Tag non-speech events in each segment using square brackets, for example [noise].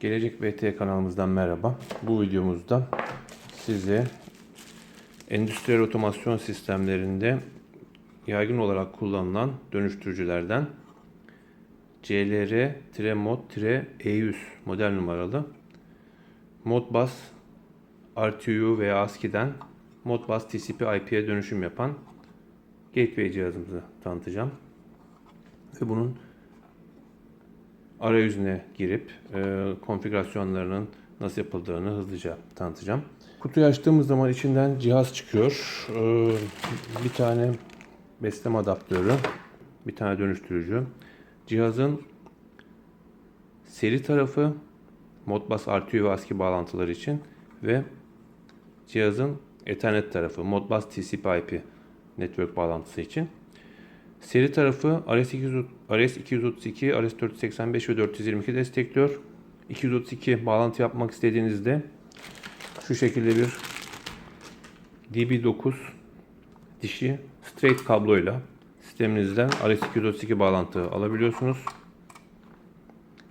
Gelecek BT kanalımızdan merhaba. Bu videomuzda size endüstriyel otomasyon sistemlerinde yaygın olarak kullanılan dönüştürücülerden CLR-Mod-E100 model numaralı Modbus RTU veya ASCII'den Modbus TCP/IP'ye dönüşüm yapan gateway cihazımızı tanıtacağım. Ve bunun arayüzüne girip e, konfigürasyonlarının nasıl yapıldığını hızlıca tanıtacağım. Kutuyu açtığımız zaman içinden cihaz çıkıyor. E, bir tane besleme adaptörü, bir tane dönüştürücü. Cihazın seri tarafı Modbus RTU ve ASCII bağlantıları için ve cihazın Ethernet tarafı Modbus TCP/IP network bağlantısı için. Seri tarafı RS200 RS232, RS485 ve 422 destekliyor. 232 bağlantı yapmak istediğinizde şu şekilde bir DB9 dişi straight kabloyla sisteminizden RS232 bağlantı alabiliyorsunuz.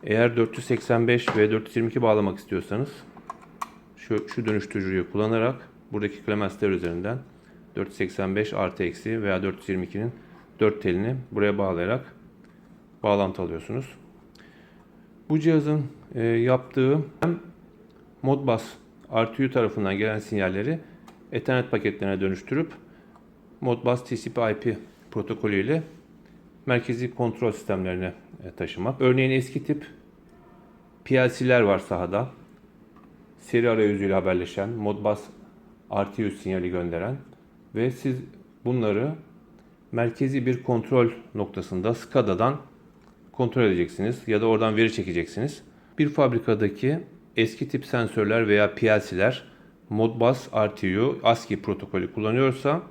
Eğer 485 ve 422 bağlamak istiyorsanız şu, şu dönüştürücüyü kullanarak buradaki klemensler üzerinden 485 artı eksi veya 422'nin 4 telini buraya bağlayarak bağlantı alıyorsunuz. Bu cihazın e, yaptığı hem Modbus RTU tarafından gelen sinyalleri Ethernet paketlerine dönüştürüp Modbus TCP/IP protokolü ile merkezi kontrol sistemlerine e, taşımak. Örneğin eski tip PLC'ler var sahada. Seri arayüzüyle haberleşen, Modbus RTU sinyali gönderen ve siz bunları merkezi bir kontrol noktasında SCADA'dan kontrol edeceksiniz ya da oradan veri çekeceksiniz. Bir fabrikadaki eski tip sensörler veya PLC'ler Modbus RTU ASCII protokolü kullanıyorsa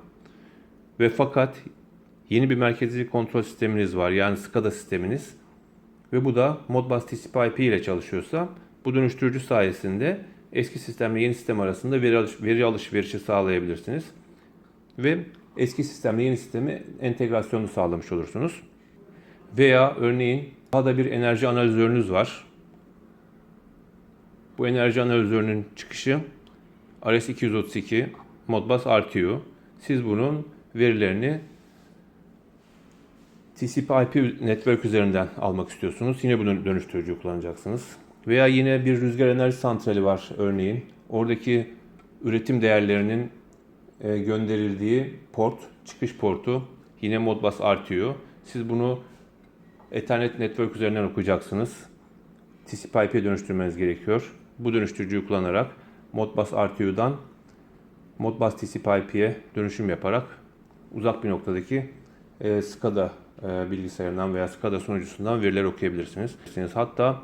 ve fakat yeni bir merkezi kontrol sisteminiz var yani SCADA sisteminiz ve bu da Modbus TCP/IP ile çalışıyorsa bu dönüştürücü sayesinde eski sistemle yeni sistem arasında veri, alış veri alışverişi sağlayabilirsiniz ve eski sistemle yeni sistemi entegrasyonu sağlamış olursunuz. Veya örneğin daha da bir enerji analizörünüz var. Bu enerji analizörünün çıkışı RS232 Modbus RTU. Siz bunun verilerini TCP/IP network üzerinden almak istiyorsunuz. Yine bunu dönüştürücü kullanacaksınız. Veya yine bir rüzgar enerji santrali var örneğin. Oradaki üretim değerlerinin gönderildiği port, çıkış portu yine Modbus RTU. Siz bunu Ethernet network üzerinden okuyacaksınız. TCP/IP'ye dönüştürmeniz gerekiyor. Bu dönüştürücüyü kullanarak Modbus RTU'dan Modbus TCP/IP'ye dönüşüm yaparak uzak bir noktadaki e, SCADA e, bilgisayarından veya SCADA sunucusundan veriler okuyabilirsiniz. Hatta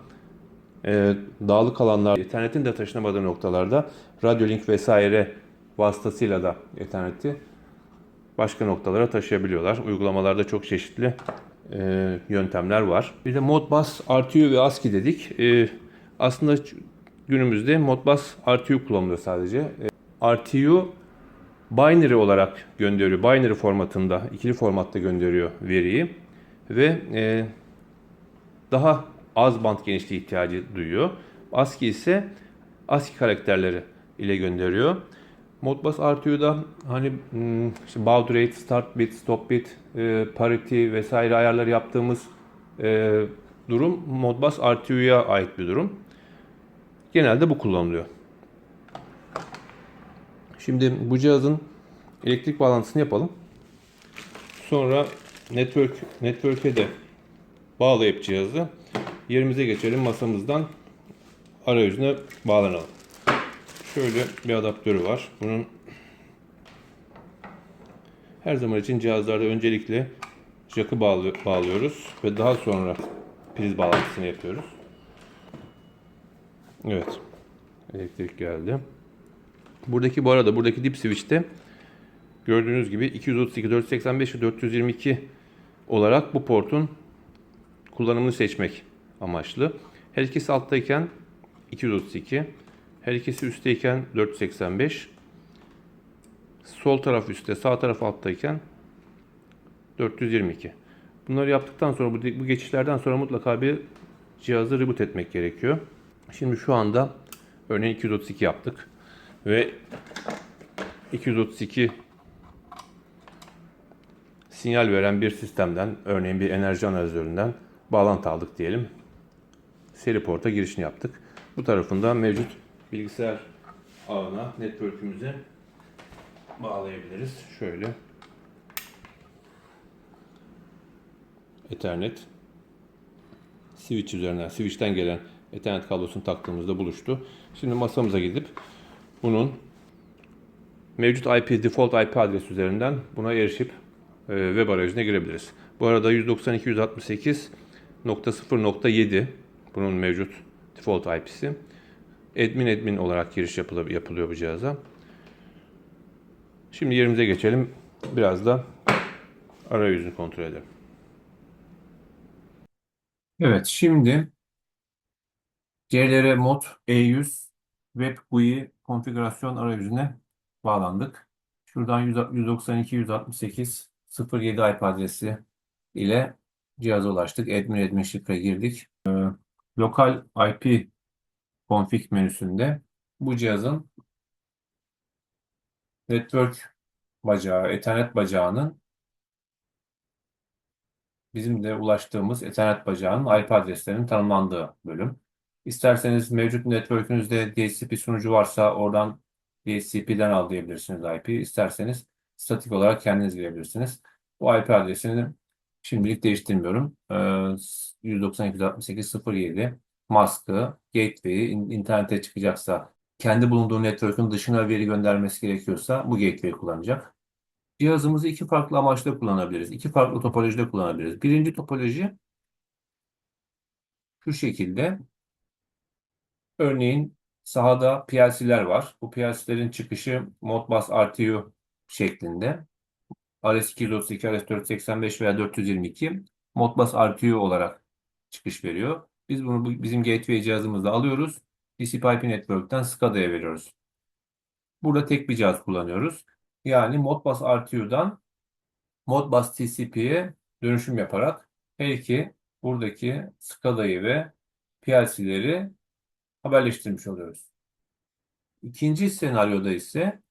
e, dağlık alanlar, internetin de taşınamadığı noktalarda Radiolink vesaire vasıtasıyla da Ethernet'i başka noktalara taşıyabiliyorlar. Uygulamalarda çok çeşitli e, yöntemler var. Bir de Modbus RTU ve ASCII dedik. E, aslında günümüzde Modbus RTU kullanılıyor sadece. E, RTU binary olarak gönderiyor. Binary formatında, ikili formatta gönderiyor veriyi ve e, daha az band genişliği ihtiyacı duyuyor. ASCII ise ASCII karakterleri ile gönderiyor. Modbus RTU'da hani hmm, işte baud rate, start bit, stop bit, e, parity vesaire ayarları yaptığımız e, durum Modbus RTU'ya ait bir durum. Genelde bu kullanılıyor. Şimdi bu cihazın elektrik bağlantısını yapalım. Sonra network network'e de bağlayıp cihazı yerimize geçelim masamızdan arayüzüne bağlanalım. Şöyle bir adaptörü var. Bunun her zaman için cihazlarda öncelikle jack'ı bağlıyoruz ve daha sonra priz bağlantısını yapıyoruz. Evet. Elektrik geldi. Buradaki bu arada buradaki dip switch'te gördüğünüz gibi 232, 485 ve 422 olarak bu portun kullanımını seçmek amaçlı. Her ikisi alttayken 232, her ikisi üstteyken 485. Sol taraf üstte, sağ taraf alttayken 422. Bunları yaptıktan sonra bu, geçişlerden sonra mutlaka bir cihazı reboot etmek gerekiyor. Şimdi şu anda örneğin 232 yaptık ve 232 sinyal veren bir sistemden, örneğin bir enerji analizöründen bağlantı aldık diyelim. Seri porta girişini yaptık. Bu tarafında mevcut bilgisayar ağına, network'ümüze bağlayabiliriz. Şöyle. Ethernet. Switch üzerinden, switch'ten gelen Ethernet kablosunu taktığımızda buluştu. Şimdi masamıza gidip bunun mevcut IP, default IP adresi üzerinden buna erişip e, web arayüzüne girebiliriz. Bu arada 192.168.0.7 bunun mevcut default IP'si. Admin admin olarak giriş yapılıyor, yapılıyor bu cihaza. Şimdi yerimize geçelim. Biraz da arayüzünü kontrol edelim. Evet, şimdi CLR Mod E100 Web GUI konfigürasyon arayüzüne bağlandık. Şuradan 192.168.0.7 IP adresi ile cihaza ulaştık. Admin admin şifre girdik. Ee, lokal IP config menüsünde bu cihazın network bacağı, Ethernet bacağının bizim de ulaştığımız Ethernet bacağının IP adreslerinin tanımlandığı bölüm. İsterseniz mevcut network'ünüzde DHCP sunucu varsa oradan DHCP'den al diyebilirsiniz IP. İsterseniz statik olarak kendiniz girebilirsiniz. Bu IP adresini şimdilik değiştirmiyorum. Ee, 192.168.0.7 maskı, gateway'i, in- internete çıkacaksa, kendi bulunduğu network'ün dışına veri göndermesi gerekiyorsa bu gateway'i kullanacak. Cihazımızı iki farklı amaçla kullanabiliriz. İki farklı topolojide kullanabiliriz. Birinci topoloji şu şekilde. Örneğin sahada PLC'ler var. Bu PLC'lerin çıkışı Modbus RTU şeklinde. RS232, RS485 veya 422 Modbus RTU olarak çıkış veriyor. Biz bunu bu- bizim gateway cihazımızda alıyoruz. TCP/IP Network'ten SCADA'ya veriyoruz. Burada tek bir cihaz kullanıyoruz. Yani Modbus RTU'dan Modbus TCP'ye dönüşüm yaparak her iki buradaki SCADA'yı ve PLC'leri haberleştirmiş oluyoruz. İkinci senaryoda ise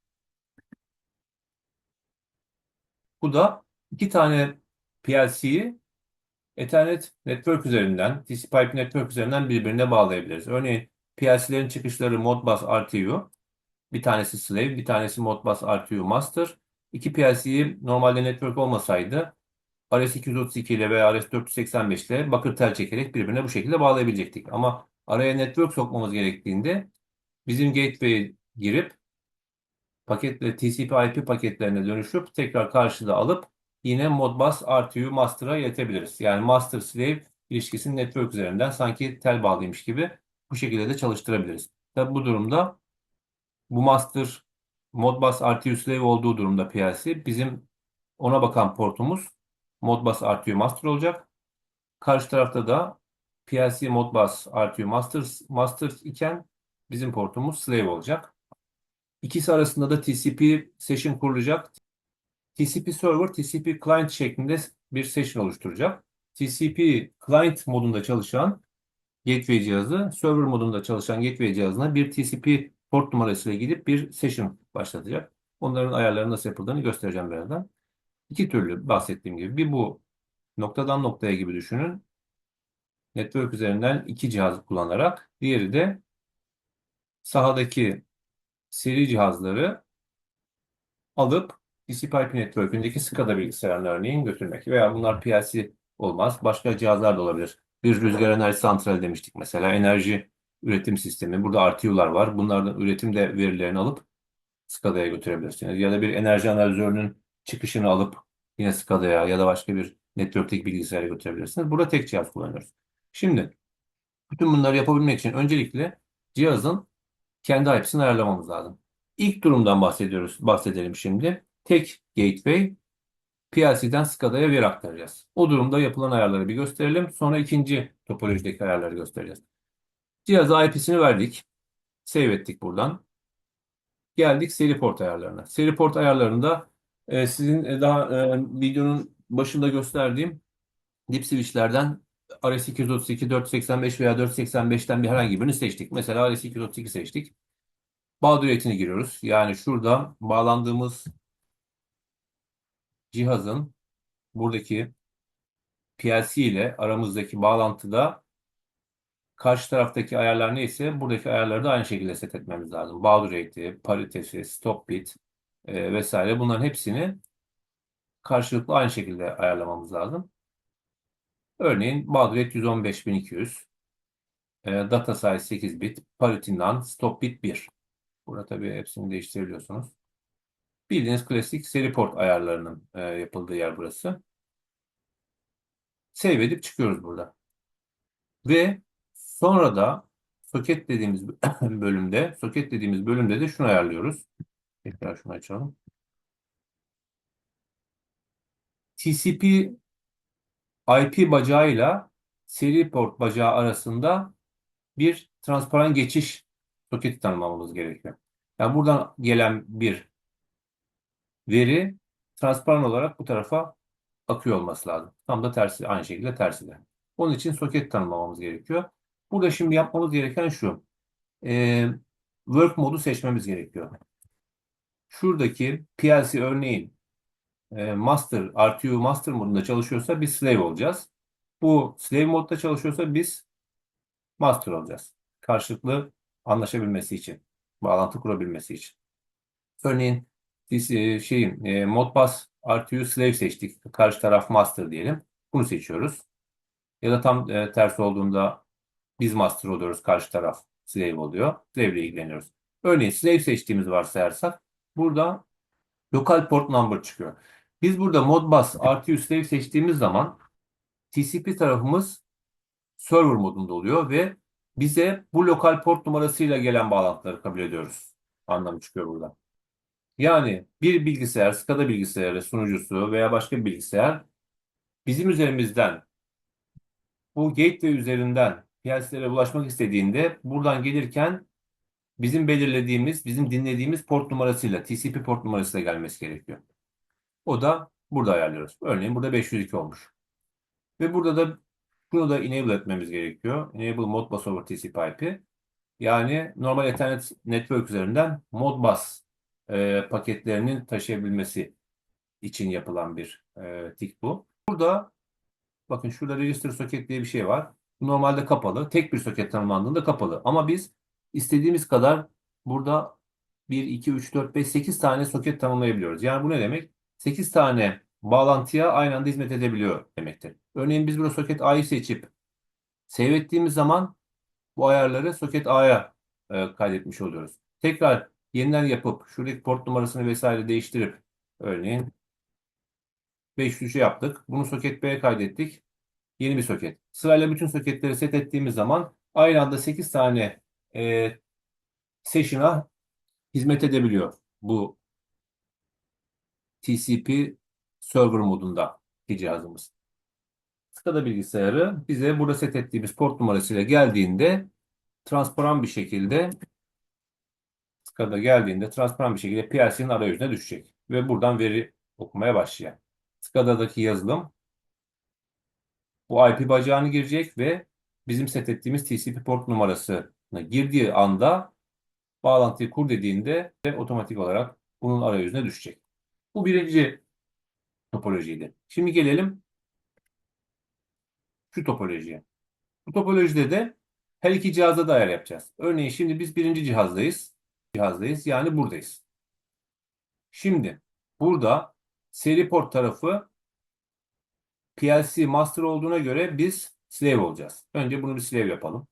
bu da iki tane PLC'yi Ethernet network üzerinden, TCP/IP network üzerinden birbirine bağlayabiliriz. Örneğin PLC'lerin çıkışları Modbus RTU, bir tanesi slave, bir tanesi Modbus RTU master. İki PLC'yi normalde network olmasaydı RS232 ile veya RS485 ile bakır tel çekerek birbirine bu şekilde bağlayabilecektik. Ama araya network sokmamız gerektiğinde bizim gateway'e girip paketle TCP/IP paketlerine dönüşüp tekrar karşıda alıp yine Modbus RTU master'a iletebiliriz. Yani master slave ilişkisini network üzerinden sanki tel bağlıymış gibi bu şekilde de çalıştırabiliriz. Tabi bu durumda bu master Modbus RTU slave olduğu durumda PLC bizim ona bakan portumuz Modbus RTU master olacak. Karşı tarafta da PLC Modbus RTU master, master iken bizim portumuz slave olacak. İkisi arasında da TCP session kurulacak. TCP server, TCP client şeklinde bir session oluşturacak. TCP client modunda çalışan gateway cihazı, server modunda çalışan gateway cihazına bir TCP port numarasıyla gidip bir session başlatacak. Onların ayarlarının nasıl yapıldığını göstereceğim birazdan. İki türlü bahsettiğim gibi. Bir bu noktadan noktaya gibi düşünün. Network üzerinden iki cihaz kullanarak. Diğeri de sahadaki seri cihazları alıp TCP/IP network'ündeki SCADA bilgisayarına örneğin götürmek. Veya bunlar PLC olmaz. Başka cihazlar da olabilir. Bir rüzgar enerji santrali demiştik mesela. Enerji üretim sistemi. Burada RTU'lar var. Bunlardan üretim de verilerini alıp SCADA'ya götürebilirsiniz. Ya da bir enerji analizörünün çıkışını alıp yine SCADA'ya ya da başka bir network'teki bilgisayara götürebilirsiniz. Burada tek cihaz kullanıyoruz. Şimdi bütün bunları yapabilmek için öncelikle cihazın kendi IP'sini ayarlamamız lazım. İlk durumdan bahsediyoruz, bahsedelim şimdi. Tek gateway PLC'den SCADA'ya veri aktaracağız. O durumda yapılan ayarları bir gösterelim. Sonra ikinci topolojideki ayarları göstereceğiz. Cihaza IP'sini verdik. Save ettik buradan. Geldik seri port ayarlarına. Seri port ayarlarında e, sizin e, daha e, videonun başında gösterdiğim dip switchlerden RS232, 485 veya 485'ten bir herhangi birini seçtik. Mesela RS232 seçtik. Bağ düğetini giriyoruz. Yani şurada bağlandığımız cihazın buradaki PLC ile aramızdaki bağlantıda karşı taraftaki ayarlar neyse buradaki ayarları da aynı şekilde set etmemiz lazım. Bağ rate'i, paritesi, stop bit e, vesaire bunların hepsini karşılıklı aynı şekilde ayarlamamız lazım. Örneğin baud rate 115.200, e, data size 8 bit, parity none, stop bit 1. Burada tabii hepsini değiştirebiliyorsunuz. Bildiğiniz klasik seri port ayarlarının e, yapıldığı yer burası. Save edip çıkıyoruz burada. Ve sonra da soket dediğimiz [coughs] bölümde, soket dediğimiz bölümde de şunu ayarlıyoruz. Tekrar şunu açalım. TCP IP bacağıyla seri port bacağı arasında bir transparan geçiş soketi tanımlamamız gerekiyor. Yani buradan gelen bir veri transparan olarak bu tarafa akıyor olması lazım. Tam da tersi, aynı şekilde tersi de. Onun için soket tanımlamamız gerekiyor. Burada şimdi yapmamız gereken şu. Ee, work modu seçmemiz gerekiyor. Şuradaki PLC örneğin e, master, RTU master modunda çalışıyorsa biz slave olacağız. Bu slave modda çalışıyorsa biz master olacağız. Karşılıklı anlaşabilmesi için, bağlantı kurabilmesi için. Örneğin biz e, şeyin e, Modbus RTU slave seçtik. Karşı taraf master diyelim. Bunu seçiyoruz. Ya da tam e, tersi olduğunda biz master oluyoruz. Karşı taraf slave oluyor. Slave ile ilgileniyoruz. Örneğin slave seçtiğimiz varsayarsak burada lokal port number çıkıyor. Biz burada Modbus RTU slave seçtiğimiz zaman TCP tarafımız server modunda oluyor ve bize bu lokal port numarasıyla gelen bağlantıları kabul ediyoruz. Anlamı çıkıyor burada. Yani bir bilgisayar, SCADA bilgisayarı sunucusu veya başka bir bilgisayar bizim üzerimizden bu gateway üzerinden PLC'lere ulaşmak istediğinde buradan gelirken bizim belirlediğimiz, bizim dinlediğimiz port numarasıyla, TCP port numarasıyla gelmesi gerekiyor. O da burada ayarlıyoruz. Örneğin burada 502 olmuş. Ve burada da bunu da enable etmemiz gerekiyor. Enable Modbus over TCP IP. Yani normal Ethernet network üzerinden Modbus e, paketlerinin taşıyabilmesi için yapılan bir e, tik bu. Burada bakın şurada register socket diye bir şey var. Normalde kapalı. Tek bir soket tanımlandığında kapalı. Ama biz istediğimiz kadar burada 1, 2, 3, 4, 5, 8 tane soket tanımlayabiliyoruz. Yani bu ne demek? 8 tane bağlantıya aynı anda hizmet edebiliyor demektir. Örneğin biz burada soket A'yı seçip save zaman bu ayarları soket A'ya e, kaydetmiş oluyoruz. Tekrar yeniden yapıp şuradaki port numarasını vesaire değiştirip örneğin 503'ü yaptık. Bunu soket B'ye kaydettik. Yeni bir soket. Sırayla bütün soketleri set ettiğimiz zaman aynı anda 8 tane e, session'a hizmet edebiliyor bu TCP server modunda cihazımız. SCADA bilgisayarı bize burada set ettiğimiz port numarasıyla geldiğinde transparan bir şekilde SCADA geldiğinde transparan bir şekilde PLC'nin arayüzüne düşecek ve buradan veri okumaya başlayacak. SCADA'daki yazılım bu IP bacağını girecek ve bizim set ettiğimiz TCP port numarasını girdiği anda bağlantıyı kur dediğinde otomatik olarak bunun arayüzüne düşecek. Bu birinci topolojiydi. Şimdi gelelim şu topolojiye. Bu topolojide de her iki cihaza da ayar yapacağız. Örneğin şimdi biz birinci cihazdayız. Cihazdayız yani buradayız. Şimdi burada seri port tarafı PLC master olduğuna göre biz slave olacağız. Önce bunu bir slave yapalım.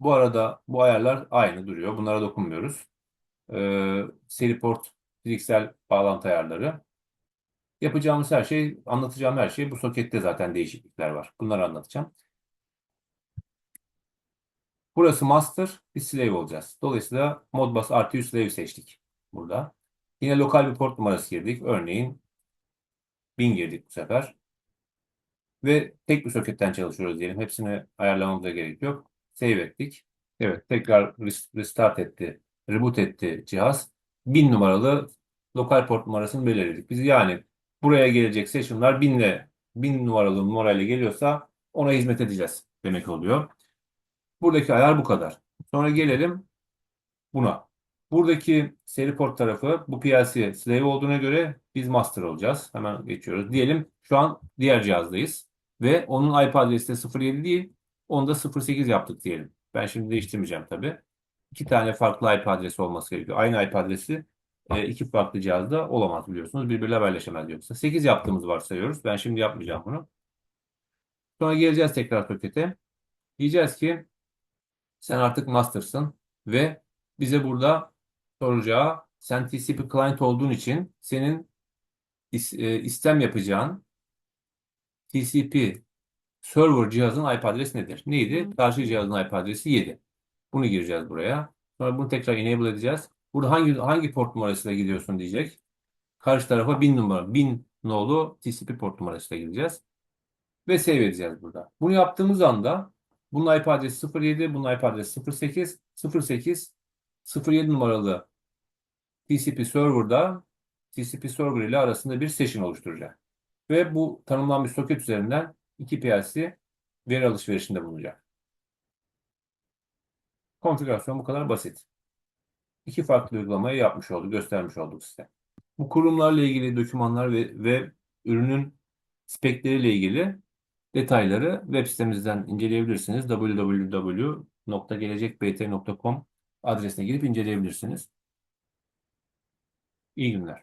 Bu arada bu ayarlar aynı duruyor. Bunlara dokunmuyoruz. Ee, seri port fiziksel bağlantı ayarları. Yapacağımız her şey, anlatacağım her şey bu sokette zaten değişiklikler var. Bunları anlatacağım. Burası master, biz slave olacağız. Dolayısıyla Modbus RTU slave seçtik burada. Yine lokal bir port numarası girdik. Örneğin 1000 girdik bu sefer. Ve tek bir soketten çalışıyoruz diyelim. Hepsini ayarlamamıza gerek yok. Save ettik. Evet, tekrar restart etti, reboot etti cihaz. 1000 numaralı lokal port numarasını belirledik. Biz yani buraya gelecek session'lar 1000 ile 1000 numaralı numarayla geliyorsa ona hizmet edeceğiz demek oluyor. Buradaki ayar bu kadar. Sonra gelelim buna. Buradaki seri port tarafı bu PLC slave olduğuna göre biz master olacağız. Hemen geçiyoruz. Diyelim şu an diğer cihazdayız ve onun IP adresi de 07 değil, onu da 08 yaptık diyelim. Ben şimdi değiştirmeyeceğim tabii. İki tane farklı IP adresi olması gerekiyor. Aynı IP adresi e, iki farklı cihazda olamaz biliyorsunuz. Birbiriyle haberleşemez yoksa. 8 yaptığımızı varsayıyoruz. Ben şimdi yapmayacağım bunu. Sonra geleceğiz tekrar sokete. Diyeceğiz ki sen artık master'sın ve bize burada soracağı sen TCP client olduğun için senin is- e, istem yapacağın TCP server cihazın IP adresi nedir? Neydi? Karşı cihazın IP adresi 7. Bunu gireceğiz buraya. Sonra bunu tekrar enable edeceğiz. Burada hangi hangi port numarasıyla gidiyorsun diyecek. Karşı tarafa 1000 numara, 1000 nolu TCP port numarasıyla gideceğiz. Ve save edeceğiz burada. Bunu yaptığımız anda bunun IP adresi 07, bunun IP adresi 08, 08, 07 numaralı TCP server'da TCP server ile arasında bir session oluşturacak. Ve bu tanımlanmış soket üzerinden iki PLC veri alışverişinde bulunacak. Konfigürasyon bu kadar basit. İki farklı uygulamayı yapmış olduk, göstermiş olduk size. Bu kurumlarla ilgili dokümanlar ve, ve ürünün spekleriyle ilgili detayları web sitemizden inceleyebilirsiniz. www.gelecekbt.com adresine girip inceleyebilirsiniz. İyi günler.